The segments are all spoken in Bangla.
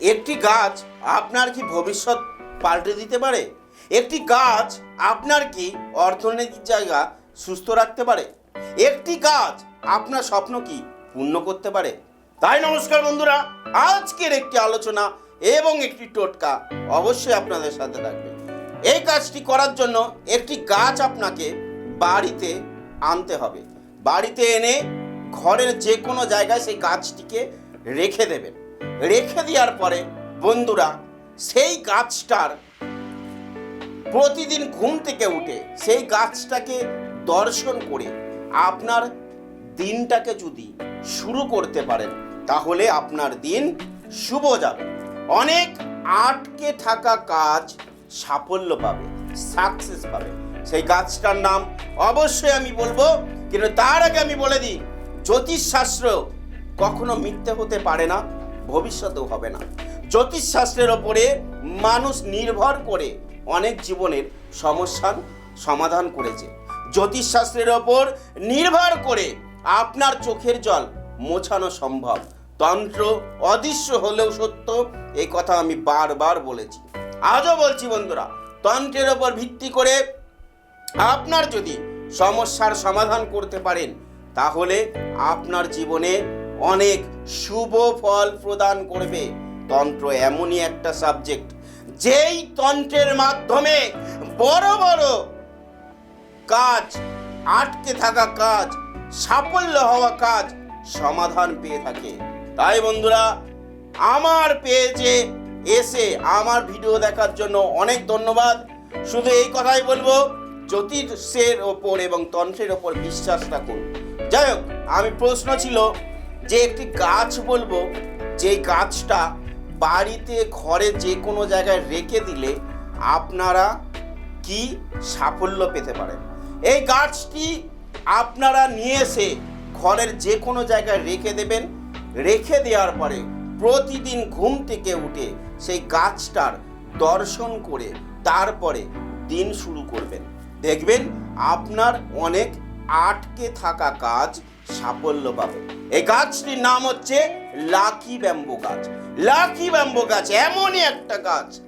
একটি গাছ আপনার কি ভবিষ্যৎ পাল্টে দিতে পারে? একটি গাছ আপনার কি অর্থনৈতিক জায়গা সুস্থ রাখতে পারে? একটি গাছ আপনার স্বপ্ন কি পূর্ণ করতে পারে? তাই নমস্কার বন্ধুরা, আজকের একটি আলোচনা এবং একটি টোটকা অবশ্যই আপনাদের সাথে থাকবে। এই কাজটি করার জন্য একটি গাছ আপনাকে বাড়িতে আনতে হবে। বাড়িতে এনে ঘরের যে কোনো জায়গায় সেই গাছটিকে রেখে দেবেন। রেখে দেওয়ার পরে বন্ধুরা, সেই গাছটার প্রতিদিন ঘুম থেকে উঠে সেই গাছটাকে দর্শন করে আপনার দিনটাকে যদি শুরু করতে পারেন, তাহলে আপনার দিন শুভ যাবে। অনেক আটকে থাকা কাজ সাফল্য পাবে সাকসেস পাবে। সেই গাছটার নাম অবশ্যই আমি বলব, কিন্তু তার আগে আমি বলে দিই, জ্যোতিষশাস্ত্র কখনো মিথ্যে হতে পারে না। ভবিষ্যতেও হবে না। জ্যোতিষশাস্ত্রের ওপরে মানুষ নির্ভর করে অনেক জীবনের সমস্যার সমাধান করেছে। জ্যোতিষশাস্ত্রের ওপর নির্ভর করে আপনার চোখের জল মোছানো সম্ভব। তন্ত্র অদৃশ্য হলেও সত্য এই কথা আমি বারবার বলেছি। আজও বলছি বন্ধুরা, তন্ত্রের ওপর ভিত্তি করে আপনার যদি সমস্যার সমাধান করতে পারেন, তাহলে আপনার জীবনে অনেক শুভ ফল প্রদান করবে। তন্ত্র এমনই একটা সাবজেক্ট যেই তন্ত্রের মাধ্যমে বড় বড় কাজ, আটকে থাকা কাজ, সাফল্য হওয়া কাজ সমাধান পেয়ে থাকে। তাই বন্ধুরা, আমার পেজে এসে আমার ভিডিও দেখার জন্য অনেক ধন্যবাদ। শুধু এই কথাই বলব, জ্যোতিষের ওপর এবং তন্ত্রের ওপর বিশ্বাস রাখুন। যাই হোক, আমি প্রশ্ন ছিল যে একটি গাছ বলব যে গাছটা বাড়িতে, ঘরে যে কোনো জায়গায় রেখে দিলে আপনারা কি সাফল্য পেতে পারেন? এই গাছটি আপনারা নিয়ে এসে ঘরের যে কোনো জায়গায় রেখে দেবেন। রেখে দেওয়ার পরে প্রতিদিন ঘুম থেকে উঠে সেই গাছটার দর্শন করে তারপরে দিন শুরু করবেন। দেখবেন আপনার অনেক আটকে থাকা কাজ সাফল্য পাবে। এই গাছটির নাম হচ্ছে লাকি ব্যাম্বো গাছ। লাকি ব্যাম্বো গাছ এমনই একটা গাছ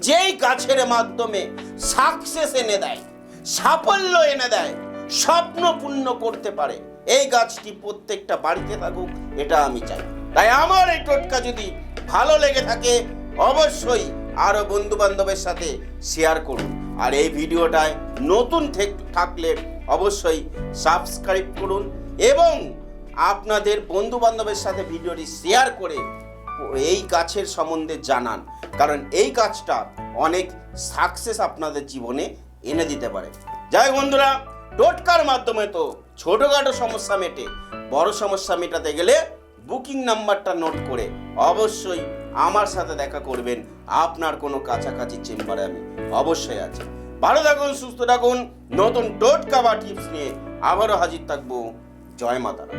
যেই গাছের মাধ্যমে সাকসেস এনে দেয়, সাফল্য এনে দেয়, স্বপ্ন পূর্ণ করতে পারে। এই গাছটি প্রত্যেকটা বাড়িতে থাকুক, এটা আমি চাই। তাই আমার এই টোটকা যদি ভালো লেগে থাকে, অবশ্যই আরও বন্ধু বান্ধবের সাথে শেয়ার করুন। আর এই ভিডিওটায় নতুন থেক- থাকলে অবশ্যই সাবস্ক্রাইব করুন এবং আপনাদের বন্ধু বান্ধবের সাথে ভিডিওটি শেয়ার করে এই গাছের সম্বন্ধে জানান। কারণ এই গাছটা অনেক সাকসেস আপনাদের জীবনে এনে দিতে পারে। যাই বন্ধুরা, টোটকার মাধ্যমে তো ছোটোখাটো সমস্যা মেটে, বড় সমস্যা মেটাতে গেলে বুকিং নাম্বারটা নোট করে অবশ্যই আমার সাথে দেখা করবেন। আপনার কোনো কাছাকাছি চেম্বারে আমি অবশ্যই আছি। ভালো থাকুন সুস্থ থাকুন। নতুন টোটকা বা টিপস নিয়ে আবারও হাজির থাকব জয় মাতারা।